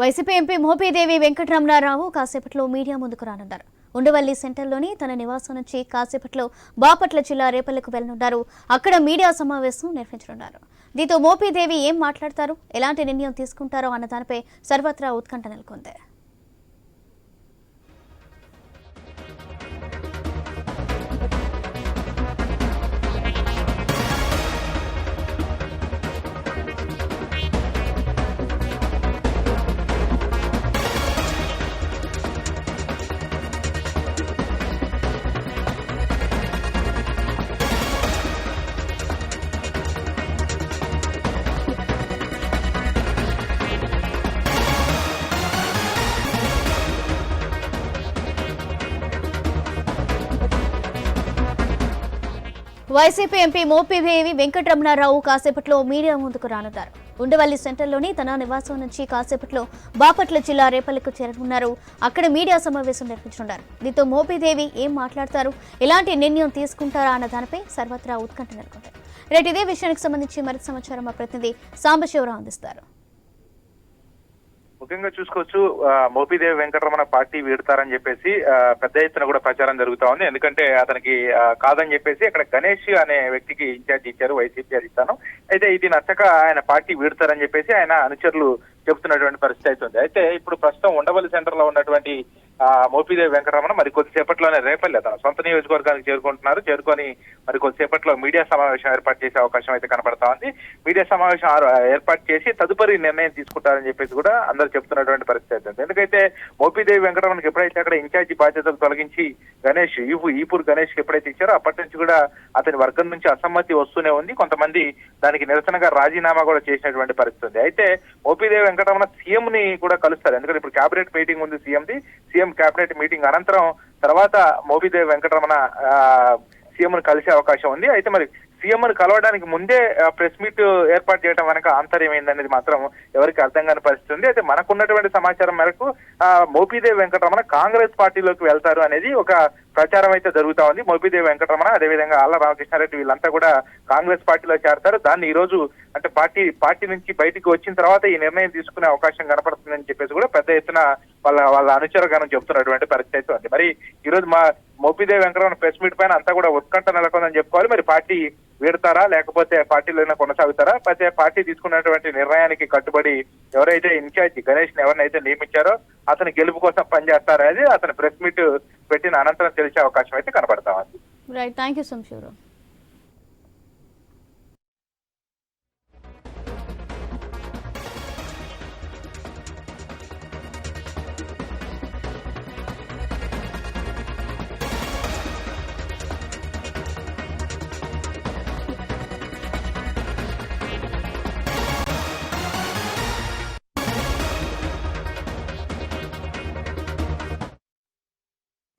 YCP MP Mopidevi Venkataramanarao కాసేపట్లో media ముందుకు రానున్నారు. ఉండవల్లి సెంటర్లోని తన నివాసం నుంచి కాసేపట్లో బాపట్ల జిల్లా రేపల్లకు వెళ్ళనున్నారు అక్కడ మీడియా సమావేశం నిర్వహించనున్నారు. దీంతో మోపీదేవి ఏం మాట్లాడతారు? ఎలాంటి నిర్ణయం తీసుకుంటారో అన్న దానిపై సర్వత్రా ఉత్కంఠ నెలకొంది. వైసీపీ ఎంపీ మోపిదేవి వెంకటరమణారావు కాసేపట్లో మీడియా ముందుకు రానున్నారు. ఉండవల్లి సెంటర్లోని తన నివాసం నుంచి కాసేపట్లో బాపట్ల జిల్లా రేపల్లికు చేరనున్నారు. అక్కడ మీడియా సమావేశం నిర్వహించనున్నారు. దీంతో మోపిదేవి ఏం మాట్లాడతారు? ఎలాంటి నిర్ణయం తీసుకుంటారా అన్న దానిపై సర్వత్రా ఉత్కంఠ నెలకొంటారు రేటు ఇదే విషయానికి సంబంధించి మరింత సమాచారం మా ప్రతినిధి సాంబశివరావు అందిస్తారు. ముఖ్యంగా చూసుకోవచ్చు ఆ, మోపిదేవి వెంకటరమణ పార్టీ వీడతారని చెప్పేసి పెద్ద ఎత్తున కూడా ప్రచారం జరుగుతా ఉంది. ఎందుకంటే అతనికి ఆ, కాదని చెప్పేసి అక్కడ గణేష్ అనే వ్యక్తికి ఇన్ఛార్జ్ ఇచ్చారు వైసీపీ అధిష్టానం అయితే ఇది నచ్చక ఆయన పార్టీ వీడతారని చెప్పేసి ఆయన అనుచరులు చెబుతున్నటువంటి పరిస్థితి అవుతుంది. అయితే ఇప్పుడు ప్రస్తుతం ఉండవల్లి సెంటర్లో ఉన్నటువంటి ఆ, మోపిదేవి వెంకటరమణ మరి కొద్దిసేపట్లోనే రేపల్లి తన సొంత నియోజకవర్గానికి చేరుకుంటున్నారు. చేరుకొని మరి కొద్దిసేపట్లో మీడియా సమావేశం ఏర్పాటు చేసే అవకాశం అయితే కనపడతా ఉంది. మీడియా సమావేశం ఏర్పాటు చేసి తదుపరి నిర్ణయం తీసుకుంటారని చెప్పేసి కూడా అందరూ చెప్తున్నటువంటి పరిస్థితి అవుతుంది. ఎందుకైతే మోపిదేవి వెంకటరమణకి ఎప్పుడైతే అక్కడ ఇన్ఛార్జి బాధ్యతలు తొలగించి గణేష్ ఈపు ఈపూర్ గణేష్కి ఎప్పుడైతే ఇచ్చారో అప్పటి నుంచి కూడా అతని వర్గం నుంచి అసమ్మతి వస్తూనే ఉంది. కొంతమంది దానికి నిరసనగా రాజీనామా కూడా చేసినటువంటి పరిస్థితి ఉంది. అయితే మోపిదేవి వెంకటరమణ సీఎం ని కూడా కలుస్తారు. ఎందుకంటే ఇప్పుడు కేబినెట్ మీటింగ్ ఉంది CM the CM cabinet meeting అనంతరం తర్వాత మోపిదేవి వెంకటరమణ సీఎం ను కలిసే అవకాశం ఉంది. అయితే మరి సీఎం ను కలవడానికి ముందే ప్రెస్ మీట్ ఏర్పాటు చేయడం వెనక ఆంతర్యం ఏందనేది మాత్రం ఎవరికి అర్థం కాని పరిస్థితి ఉంది. అయితే మనకున్నటువంటి సమాచారం మేరకు ఆ, మోపిదేవి వెంకటరమణ కాంగ్రెస్ పార్టీలోకి వెళ్తారు అనేది ఒక ప్రచారం అయితే జరుగుతా ఉంది. మోపిదేవి వెంకటరమణ అదేవిధంగా ఆళ్ళ రామకృష్ణారెడ్డి వీళ్ళంతా కూడా కాంగ్రెస్ పార్టీలో చేరతారు. దాన్ని ఈ రోజు అంటే పార్టీ పార్టీ నుంచి బయటికి వచ్చిన తర్వాత ఈ నిర్ణయం తీసుకునే అవకాశం కనపడుతుందని చెప్పేసి కూడా పెద్ద ఎత్తున వాళ్ళ వాళ్ళ అనుచరగానం చెప్తున్నటువంటి పరిస్థితి అయితే ఉంది. మరి ఈ రోజు మా మోపిదేవి వెంకరమణ ప్రెస్ మీట్ పైన అంతా కూడా ఉత్కంఠ నెలకొందని చెప్పుకోవాలి. మరి పార్టీ వీడతారా? లేకపోతే పార్టీలోనే కొనసాగుతారా? అయితే పార్టీ తీసుకున్నటువంటి నిర్ణయానికి కట్టుబడి ఎవరైతే ఇన్ఛార్జ్ గణేష్ని ఎవరినైతే నియమించారో అతని గెలుపు కోసం పనిచేస్తారా అది అతని ప్రెస్ మీట్ పెట్టిన అనంతరం తెలిసే అవకాశం అయితే కనబడతా ఉంది. Right thank you